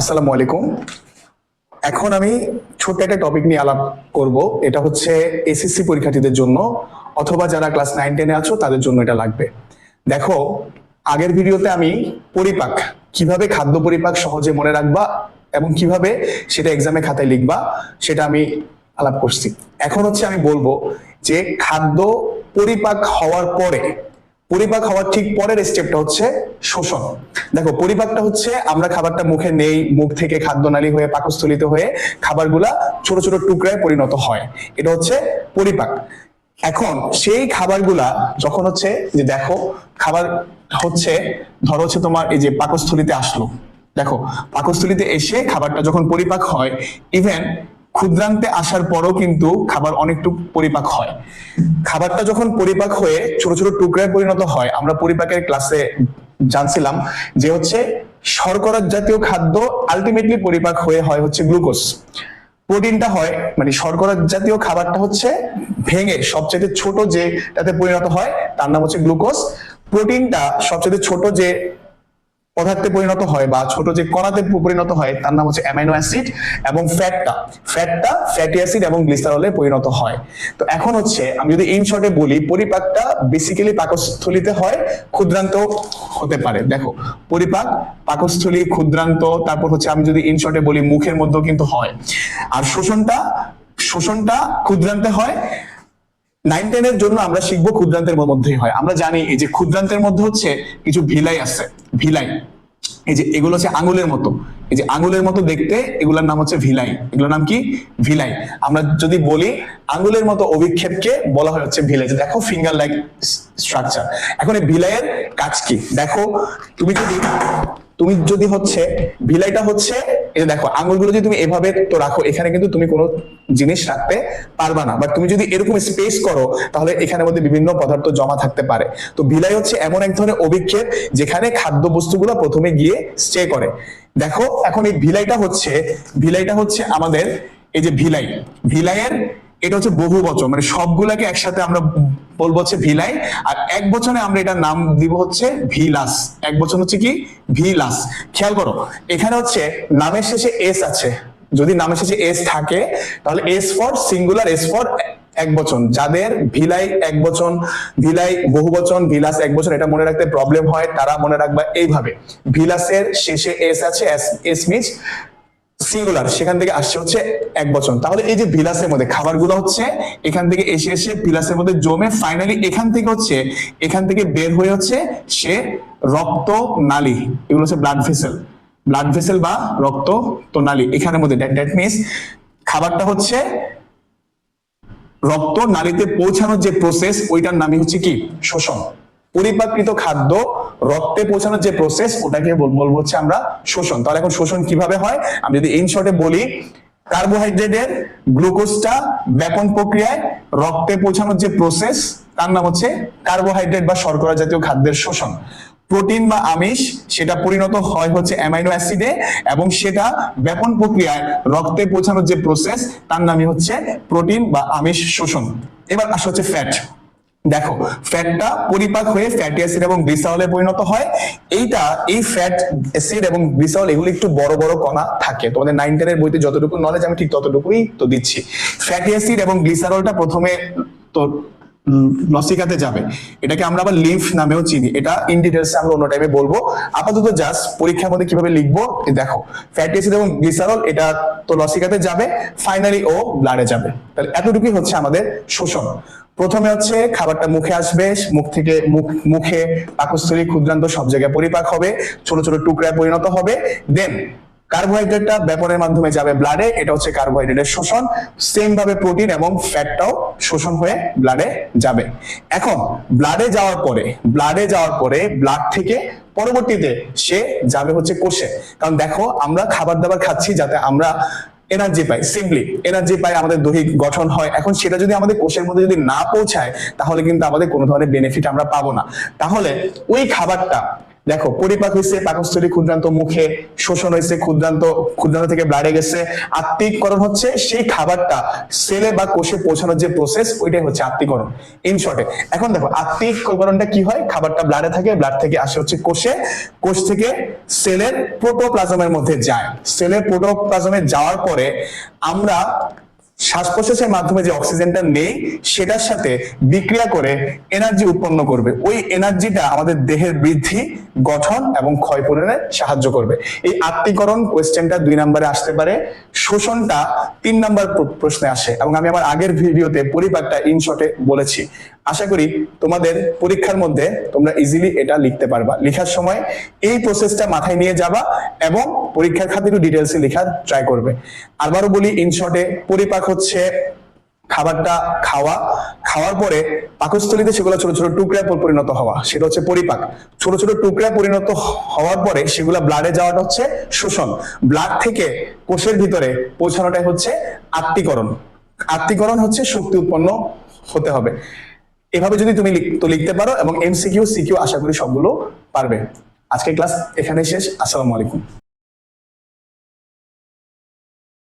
আসসালামু আলাইকুম। এখন আমি ছোট্ট একটা টপিক নিয়ে আলাপ করব। এটা হচ্ছে এসএসসি পরীক্ষার্থীদের জন্য অথবা যারা ক্লাস নাইন টেনে আছো, তাদের জন্য এটা লাগবে। দেখো, আগের ভিডিওতে আমি পরিপাক, কীভাবে খাদ্য পরিপাক সহজে মনে রাখবা এবং কীভাবে সেটা এক্সামে খাতায় লিখবা, সেটা আমি আলাপ করছি। এখন হচ্ছে আমি বলব যে খাদ্য পরিপাক হওয়ার পরে পরিপাক হওয়ার ঠিক পরের স্টেপটা হচ্ছে শোষণ। দেখো, পরিপাকটা হচ্ছে আমরা খাবারটা মুখে নেই, মুখ থেকে খাদ্যনালী হয়ে, পাকস্থলিত হয়ে খাবারগুলা ছোট ছোট টুকরায় পরিণত হয়। এটা হচ্ছে পরিপাক। এখন সেই খাবারগুলা যখন হচ্ছে যে দেখো, খাবার হচ্ছে, ধরো হচ্ছে তোমার এই যে পাকস্থলিতে আসলো। দেখো, পাকস্থলিতে এসে খাবারটা যখন পরিপাক হয় ইভেন ক্ষুদ্রান্তে আসার পরও কিন্তু খাবার অনেকটুকু পরিপাক হয়। খাবারটা যখন পরিপাক হয়ে ছোট ছোট টুকরায় পরিণত হয়, আমরা পরিপাকের ক্লাসে জানছিলাম যে হচ্ছে শর্করা জাতীয় খাদ্য আলটিমেটলি পরিপাক হয়ে হয় হচ্ছে গ্লুকোজ প্রোটিনটা হয় মানে শর্করা জাতীয় খাবারটা হচ্ছে ভেঙে সবচেয়ে ছোট যে তাতে পরিণত হয়, তার নাম হচ্ছে গ্লুকোজ প্রোটিনটা সবচেয়ে ছোট যে পদার্থে পরিণত হয় বা ছোট যে কণাতে পরিণত হয়, তার নাম হচ্ছে অ্যামাইনো অ্যাসিড এবং ফ্যাটটা ফ্যাটটা ফ্যাটি অ্যাসিড এবং গ্লিসারলে পরিণত হয়। তো এখন হচ্ছে আমি যদি ইন শর্টে বলি, পরিপাকটা বেসিক্যালি পাকস্থলিতে হয়, ক্ষুদ্রান্ত হতে পারে। দেখো, পরিপাক, পাকস্থলী, ক্ষুদ্রান্ত, তারপর হচ্ছে আমি যদি ইন শর্টে বলি, মুখের মধ্যেও কিন্তু হয়। আর শোষণটা শোষণটা ক্ষুদ্রান্তে হয় নাইন টেনের জন্য আমরা শিখব ক্ষুদ্রান্তের মধ্যেই হয়। আমরা জানি এই যে ক্ষুদ্রান্তের মধ্যে হচ্ছে কিছু ভিলাই আছে। ভিলাই। এই যে এগুলো হচ্ছে আঙুলের মতো। এই যে আঙুলের মতো দেখতে এগুলোর নাম হচ্ছে ভিলাই। এগুলোর নাম কি? ভিলাই। আমরা যদি বলি আঙুলের মতো অভিক্ষেপকে বলা হয় হচ্ছে ভিলাই। দেখো ফিঙ্গার লাইক স্ট্রাকচার এখন এই ভিলাইয়ের কাজ কি? দেখো, তুমি যদি তুমি যদি হচ্ছে ভিলাইটা হচ্ছে যে দেখো, আঙুলগুলো যদি তুমি এভাবে তো রাখো, এখানে কিন্তু তুমি কোনো জিনিস রাখতে পারবা না। বাট তুমি যদি এরকম স্পেস করো, তাহলে এখানের মধ্যে বিভিন্ন পদার্থ জমা থাকতে পারে। তো ভিলাই হচ্ছে এমন এক ধরনের অভিক্ষেপ, যেখানে খাদ্য বস্তুগুলো প্রথমে গিয়ে স্টে করে। দেখো, এখন এই ভিলাইটা হচ্ছে ভিলাইটা হচ্ছে আমাদের এই যে ভিলাই ভিলাইয়ের এটা হচ্ছে বহু বচন মানে সবগুলাকে একসাথে আমরা বলব হচ্ছে ভিলাই। আর এক বচনে আমরা এটার নাম দিব হচ্ছে ভিলাস। এক বচন হচ্ছে কি? ভিলাস। খেয়াল করো, এখানে হচ্ছে নামের শেষে এস আছে। যদি নামের শেষে এস থাকে, তাহলে S for singular, S for এক বচন। যাদের ভিলাই এক বচন, ভিলাই বহু বচন, ভিলাস এক বচন, এটা মনে রাখতে প্রবলেম হয়, তারা মনে রাখবা এইভাবে। ভিলাসের শেষে এস আছে, এস মিনস সিঙ্গুলার সেখান থেকে আসছে হচ্ছে এক বচন। তাহলে এই যে ভিলাসের মধ্যে, খাবারগুলো হচ্ছে, এখান থেকে এসে এসে ভিলাসের মধ্যে জমে ফাইনালি এখান থেকে হচ্ছে, এখান থেকে বের হয়ে হচ্ছে সে রক্ত নালী এগুলো হচ্ছে ব্লাড ভেসেল ব্লাড ভেসেল বা রক্ত নালী এখানের মধ্যে দ্যাট মিনস খাবারটা হচ্ছে রক্ত নালীতে পৌঁছানোর যে প্রসেস ওইটার নামই হচ্ছে কি? শোষণ। পরিপাকৃত খাদ্য রক্তে পৌঁছানোর যে প্রসেস ওটাকে বলব হচ্ছে আমরা শোষণ। তাহলে এখন শোষণ কীভাবে হয়? আমি যদি ইন শর্টে বলি কার্বোহাইড্রেটের গ্লুকোজটা ব্যাপন প্রক্রিয়ায় রক্তে পৌঁছানোর যে প্রসেস তার নাম হচ্ছে কার্বোহাইড্রেট বা শর্করা জাতীয় খাদ্যের শোষণ। প্রোটিন বা আমিষ, সেটা পরিণত হয় হচ্ছে অ্যামাইনো অ্যাসিডে এবং সেটা ব্যাপন প্রক্রিয়ায় রক্তে পৌঁছানোর যে প্রসেস তার নামই হচ্ছে প্রোটিন বা আমিষ শোষণ। এবার আসা হচ্ছে ফ্যাট দেখো ফ্যাটটা পরিপাক হয়ে ফ্যাটি অ্যাসিড এবং গ্লিসারলে পরিণত হয়। এইটা, এই ফ্যাট অ্যাসিড এবং গ্লিসারল এগুলো একটু বড় বড় কণা থাকে। তোমাদের নাইন টেনের বইতে যতটুকু নলেজ আমি ঠিক ততটুকুই তো দিচ্ছি। ফ্যাটি অ্যাসিড এবং গ্লিসারলটা প্রথমে তো লসিকাতে যাবে। এটাকে আমরা আবার লিম্ফ নামেও চিনি। এটা ইন ডিটেলস আমরা অন্য টাইমে বলব। আপাতত জাস্ট পরীক্ষার মধ্যে কীভাবে লিখব দেখো ফ্যাটি অ্যাসিড এবং গ্লিসারল এটা তো লসিকাতে যাবে। ফাইনালি ও ব্লাডে যাবে। তাহলে এতটুকুই হচ্ছে আমাদের শোষণ। প্রথমে হচ্ছে খাবারটা মুখে আসবে, মুখ থেকে মুখ, মুখে পাকস্থলী, ক্ষুদ্রান্ত সব জায়গায় পরিপাক হবে, ছোট ছোট টুকরায় পরিণত হবে। দেন কার্বোহাইড্রেটটা ব্যাপনের মাধ্যমে যাবে ব্লাডে এটা হচ্ছে কার্বোহাইড্রেটের শোষণ। সেম ভাবে প্রোটিন এবং ফ্যাটটাও শোষণ হয়ে ব্লাডে যাবে। এখন ব্লাডে যাওয়ার পরে ব্লাডে যাওয়ার পরে ব্লাড থেকে পরবর্তীতে সে যাবে হচ্ছে কোষে। কারণ দেখো, আমরা খাবার দাবার খাচ্ছি যাতে আমরা এনার্জি পাই সিম্পলি এনার্জি পাই আমাদের দৈহিক গঠন হয়। এখন সেটা যদি আমাদের কোষের মধ্যে যদি না পৌঁছায়, তাহলে কিন্তু আমাদের কোনো ধরনের বেনিফিট আমরা পাবো না। তাহলে ওই খাবারটা দেখো, পরিপাক হয়েছে পাকস্থলী ক্ষুদ্রান্ত মুখে, শোষণ হয়েছে ক্ষুদ্রান্ত ক্ষুদ্রান্ত থেকে ব্লাডে গেছে। আত্মিকরণ হচ্ছে সেই খাবারটা সেলে বা কোষে পৌঁছানোর যে প্রসেস ওইটাই হচ্ছে আত্মিকরণ ইন শর্টে এখন দেখো আত্মিকরণটা কি হয়? খাবারটা ব্লাডে থাকে ব্লাড থেকে আসে হচ্ছে কোষে। কোষ থেকে সেলের প্রোটোপ্লাজমের মধ্যে যায়। সেলের প্রোটোপ্লাজমে যাওয়ার পরে আমরা শ্বাস প্রশ্বাসের মাধ্যমে যে অক্সিজেনটা নেই, সেটার সাথে বিক্রিয়া করে এনার্জি উৎপন্ন করবে। ওই এনার্জিটা আমাদের দেহের বৃদ্ধি, গঠন এবং ক্ষয় ক্ষয়পূরণে সাহায্য করবে। এই আত্মীকরণ কোয়েশ্চেনটা দুই নম্বরে আসতে পারে। শোষণটা তিন নম্বর প্রশ্নে আসে এবং আমি আমার আগের ভিডিওতে পরিপাকটা ইনশর্টে বলেছি। আশা করি তোমাদের পরীক্ষার মধ্যে তোমরা ইজিলি এটা লিখতে পারবা। লেখার সময় এই প্রসেসটা মাথায় নিয়ে যাবা এবং পরীক্ষার খাতিরও ডিটেলসে লেখার ট্রাই করবে। আবারও বলি ইনশর্টে পরিপাক হচ্ছে খাবারটা খাওয়া। খাওয়ার পরে পাকস্থলীতে সেগুলো ছোট ছোট টুকরায় পরিণত হওয়া, সেটা হচ্ছে পরিপাক। ছোট ছোট টুকরায় পরিণত হওয়ার পরে সেগুলো ব্লাডে যাওয়াটা হচ্ছে শোষণ। ব্লাড থেকে কোষের ভিতরে পৌঁছানোটাই হচ্ছে আত্মীকরণ আত্মীকরণ হচ্ছে শক্তি উৎপন্ন হতে হবে। এভাবে যদি তুমি তো লিখতে পারো এবং এমসিকিউ সিকিউ আশা করি সবগুলো পারবে। আজকের ক্লাস এখানে শেষ। আসসালামু আলাইকুম।